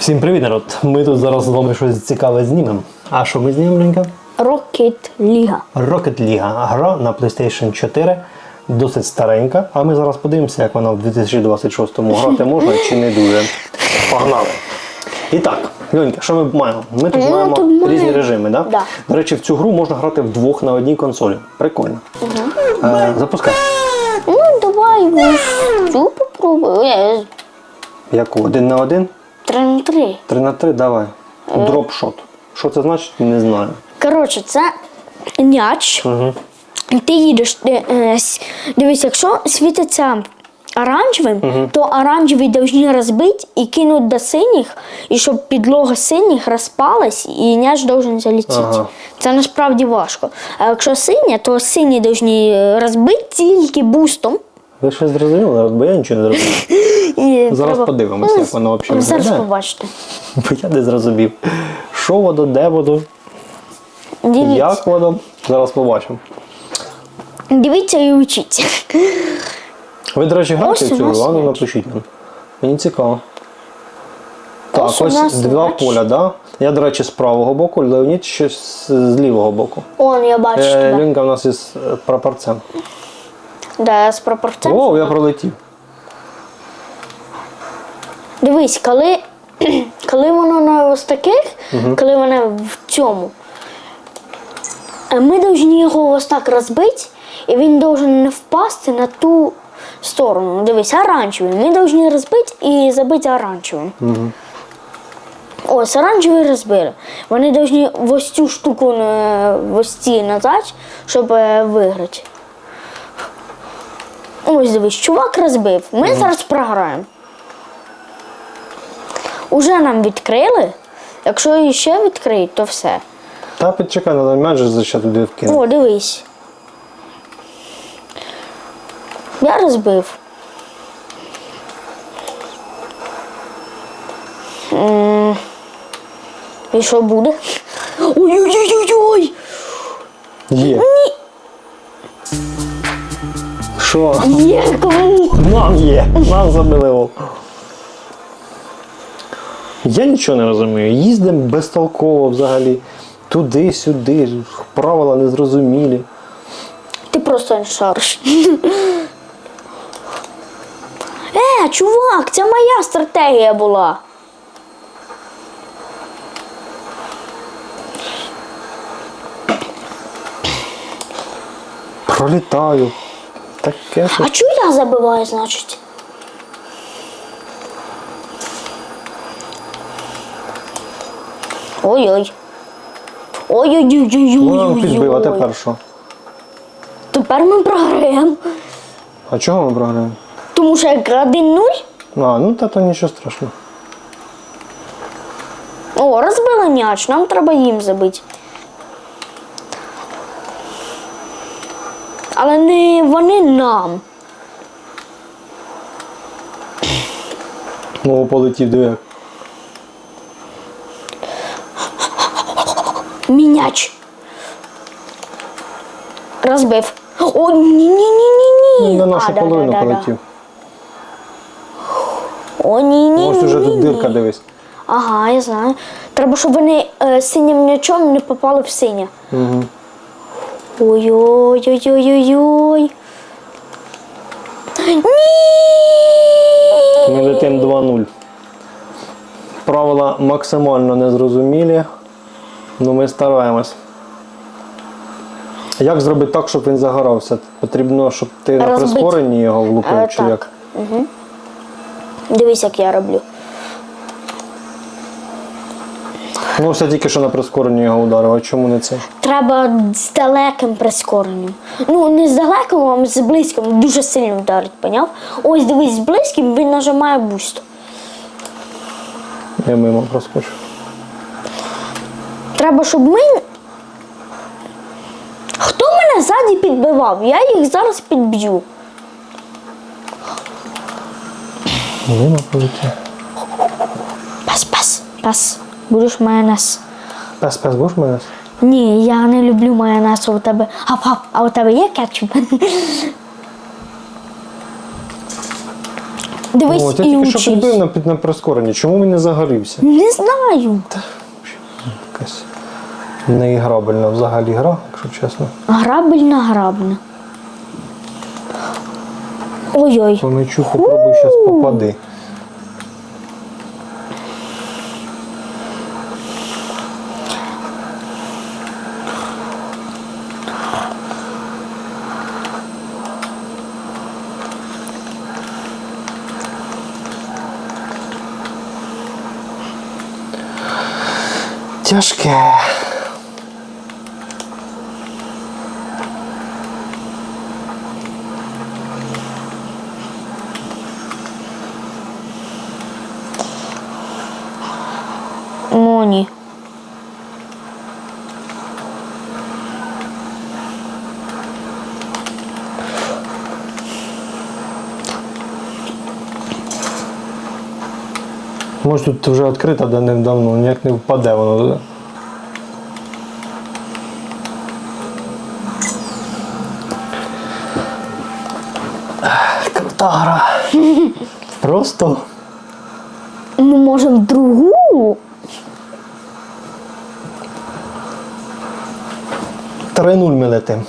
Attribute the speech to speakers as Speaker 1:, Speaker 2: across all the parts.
Speaker 1: Всім привіт, народ! Ми тут зараз з вами щось цікаве знімемо. А що ми знімемо, Ленька?
Speaker 2: Rocket League.
Speaker 1: Rocket League. Гра на PlayStation 4. Досить старенька. А ми зараз подивимося, як вона в 2026-му грати можна чи не дуже. Погнали! І так, Льонька, що ми маємо? Ми тут
Speaker 2: Ну,
Speaker 1: маємо різні режими, да?
Speaker 2: Да.
Speaker 1: До речі, в цю гру можна грати вдвох на одній консолі. Прикольно. Е, запускай.
Speaker 2: Ну, давай цю попробуй. Е,
Speaker 1: Яку? Один на один?
Speaker 2: Три на три.
Speaker 1: Три на три, давай. Дропшот. Що це значить, не знаю.
Speaker 2: Коротше, це м'яч.
Speaker 1: Угу.
Speaker 2: Ти їдеш. е, е, с- Дивись, якщо світиться оранжевим, то оранжевий повинні розбити і кинуть до синіх, і щоб підлога синіх розпалась, і м'яч должен залетіти.
Speaker 1: Ага.
Speaker 2: Це насправді важко. А якщо синя, то сині повинні розбити тільки бустом.
Speaker 1: Ви щось зрозуміли, бо я нічого не зрозумів.
Speaker 2: І
Speaker 1: Зараз
Speaker 2: треба-
Speaker 1: подивимося,
Speaker 2: Ну,
Speaker 1: як воно взагалі
Speaker 2: Зараз
Speaker 1: виглядає.
Speaker 2: побачите.
Speaker 1: Бо я не зрозумів. Що воно, де воно,
Speaker 2: Дивіться.
Speaker 1: як воно. Зараз побачимо.
Speaker 2: Дивіться і учіться.
Speaker 1: Ви, до речі, граєте в цю гру, а ну напишіть нам. Мені цікаво. Так,
Speaker 2: Ось
Speaker 1: ось два
Speaker 2: м'яч.
Speaker 1: поля, да? Я, до речі, з правого боку, Леонід ще з, лівого боку.
Speaker 2: Он, я бачу
Speaker 1: Е,
Speaker 2: тебе.
Speaker 1: Лінка у нас із е, прапорцем.
Speaker 2: Да, з пропорцем.
Speaker 1: О, я пролетів.
Speaker 2: Дивись, коли, коли воно на ось таких, коли воно в цьому, е, ми повинні його ось так розбити, і він повинен не впасти на ту сторону. Дивись, оранжевий. Ми повинні розбити і забити оранжевим. Ось, оранжевий розбили. Вони повинні ось цю штуку е, ось ці назад, щоб е, виграти. Ось дивись, чувак розбив. Ми зараз програємо. Уже нам відкрили. Якщо її ще відкриють, то все.
Speaker 1: Та підчекай, треба м'яч же ще туди вкинути.
Speaker 2: О, дивись. Я розбив. М, І що буде? Ой-ой-ой-ой!
Speaker 1: Є. Що?
Speaker 2: Є кому?
Speaker 1: Нам є, нам забили гол. Я нічого не розумію. Їздимо безтолково взагалі. Туди-сюди, правила незрозумілі.
Speaker 2: Ти просто не шариш. Е, чувак, це моя стратегія була.
Speaker 1: Пролітаю. Таке.
Speaker 2: А чого я забиваю, значить? Ой-ой.
Speaker 1: Ну, підбив, а тепер що?
Speaker 2: Тепер ми програємо.
Speaker 1: А чого ми програємо?
Speaker 2: Тому що як 1-0.
Speaker 1: А, ну та то нічого страшного.
Speaker 2: О, розбили м'яч, нам треба їм забити. Але не вони нам.
Speaker 1: Ну, полетів диви. як.
Speaker 2: Міняч. Розбив. О, ні-ні-ні-ні-ні.
Speaker 1: На нашу половину полетів.
Speaker 2: О, ні-ні.
Speaker 1: Ось уже тут дирка дивись.
Speaker 2: Ага, я знаю. Треба, щоб вони е, синім м'ячом не попали в синє.
Speaker 1: Угу.
Speaker 2: Ой-ой-ой-ой-ой-ой. Ні!
Speaker 1: Ми летимо 2-0. Правила максимально незрозумілі, але ми стараємось. Як зробити так, щоб він загорався? Потрібно, щоб ти на
Speaker 2: Розбить.
Speaker 1: прискоренні його влупив,
Speaker 2: Е,
Speaker 1: чи
Speaker 2: так.
Speaker 1: як?
Speaker 2: Дивись, як я роблю.
Speaker 1: Ну, все тільки що на прискоренні його ударив, а чому не це?
Speaker 2: Треба з далеким прискоренням. Ну, не з далеким, а з близьким. Дуже сильно вдарить, поняв? Ось дивись, з близьким він нажимає буст.
Speaker 1: Я мимо проскочу.
Speaker 2: Треба, щоб ми. Хто мене ззаді підбивав? Я їх зараз підб'ю.
Speaker 1: Мимо полетів.
Speaker 2: Пас, пас, пас. Будеш майонез.
Speaker 1: Пес, пес, будеш мене?
Speaker 2: Ні, я не люблю майонез, у тебе. Гап-гап, а у тебе є кетчуп? Дивись
Speaker 1: О, я
Speaker 2: і
Speaker 1: тільки що
Speaker 2: учись.
Speaker 1: підбив на, під- на прискоренні. Чому він не загорівся?
Speaker 2: Не знаю.
Speaker 1: Якась неіграбельна взагалі гра, якщо чесно.
Speaker 2: Грабельна грабна. Ой-ой.
Speaker 1: По мечу попробуй зараз попади. Тяжке.
Speaker 2: Ну ні.
Speaker 1: Може тут вже відкрита давним-давно, ніяк не впаде воно туди. Крута гра. Просто
Speaker 2: Ми можемо другу.
Speaker 1: 3-0 ми летим.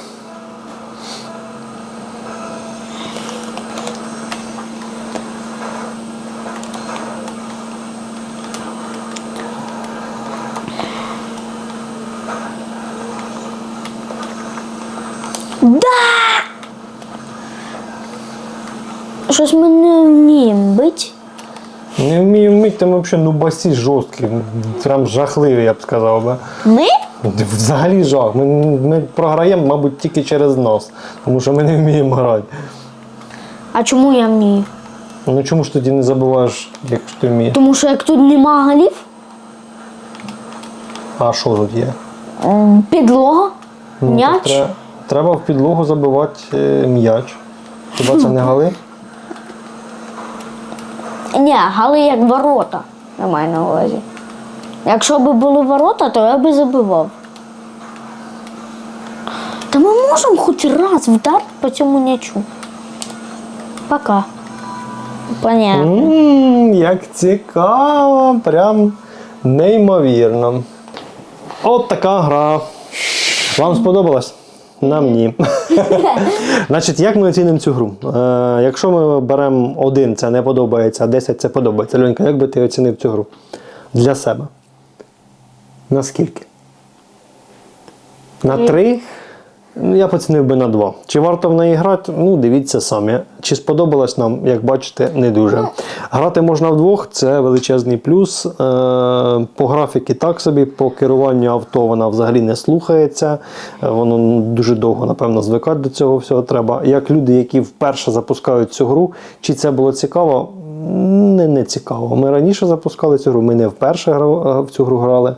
Speaker 2: Да! Щось ми не вміємо бити.
Speaker 1: Не вмію там взагалі ну басі жорсткі, прям жахливі, я б сказав би.
Speaker 2: Ми?
Speaker 1: Взагалі жах. Ми, ми програємо, мабуть, тільки через нас, тому що ми не вміємо грати.
Speaker 2: А чому я вмію?
Speaker 1: Ну чому ж тоді не забуваєш, якщо ти вмієш?
Speaker 2: Тому що як тут нема голів,
Speaker 1: А що тут є?
Speaker 2: м, підлога,
Speaker 1: Ну, так
Speaker 2: м'яч.
Speaker 1: Треба, треба в підлогу забивати е, м'яч. Хіба це не гали?
Speaker 2: Ні, гали як ворота, я маю на увазі. Якщо б були ворота, то я би забивав. Та ми можемо хоч раз вдарити по цьому м'ячу. Пока. Понятно.
Speaker 1: Ммм, як цікаво, прям неймовірно. От така гра. Вам сподобалось? Нам ні. Значить, як ми оцінимо цю гру? Е, Якщо ми беремо один, це не подобається, а 10 це подобається. Льонька, як би ти оцінив цю гру для себе? Наскільки? На три? Я б оцінив би на два. Чи варто в неї грати? Ну, дивіться самі. Чи сподобалось нам, як бачите, не дуже. Грати можна вдвох, це величезний плюс. Е, По графіки так собі, по керуванню авто вона взагалі не слухається. Е, Воно дуже довго, напевно, звикати до цього всього треба. Як люди, які вперше запускають цю гру, чи це було цікаво? Не, не цікаво. Ми раніше запускали цю гру, ми не вперше гра- в цю гру грали,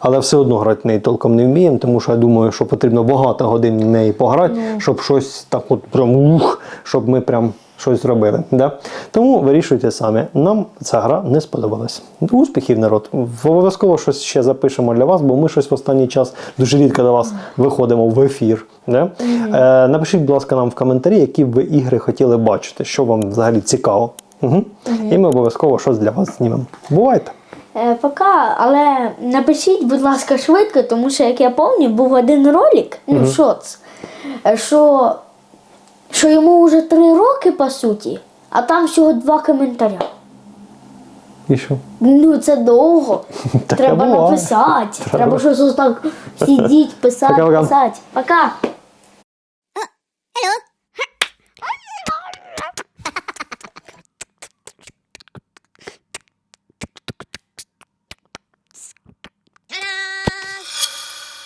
Speaker 1: але все одно грати в неї толком не вміємо, тому що я думаю, що потрібно багато годин в неї пограти, щоб щось так от прям ух, щоб ми прям щось зробили. Да? Тому вирішуйте самі. Нам ця гра не сподобалась. Успіхів, народ. Обов'язково щось ще запишемо для вас, бо ми щось в останній час дуже рідко до вас виходимо в ефір. Да? Е, напишіть, будь ласка, нам в коментарі, які б ви ігри хотіли бачити, що вам взагалі цікаво. Угу. І ми обов'язково щось для вас знімемо. Бувайте!
Speaker 2: Е, пока, але напишіть, будь ласка, швидко, тому що, як я пам'ятаю, був один ролик, ну, шоц, е, що, що йому вже три роки, по суті, а там всього два коментаря.
Speaker 1: І що?
Speaker 2: Ну, це довго.
Speaker 1: Таке
Speaker 2: Треба
Speaker 1: буває.
Speaker 2: написати. Треба. Щось ось так сидіть, писати,
Speaker 1: Пока-пока.
Speaker 2: писати. Пока.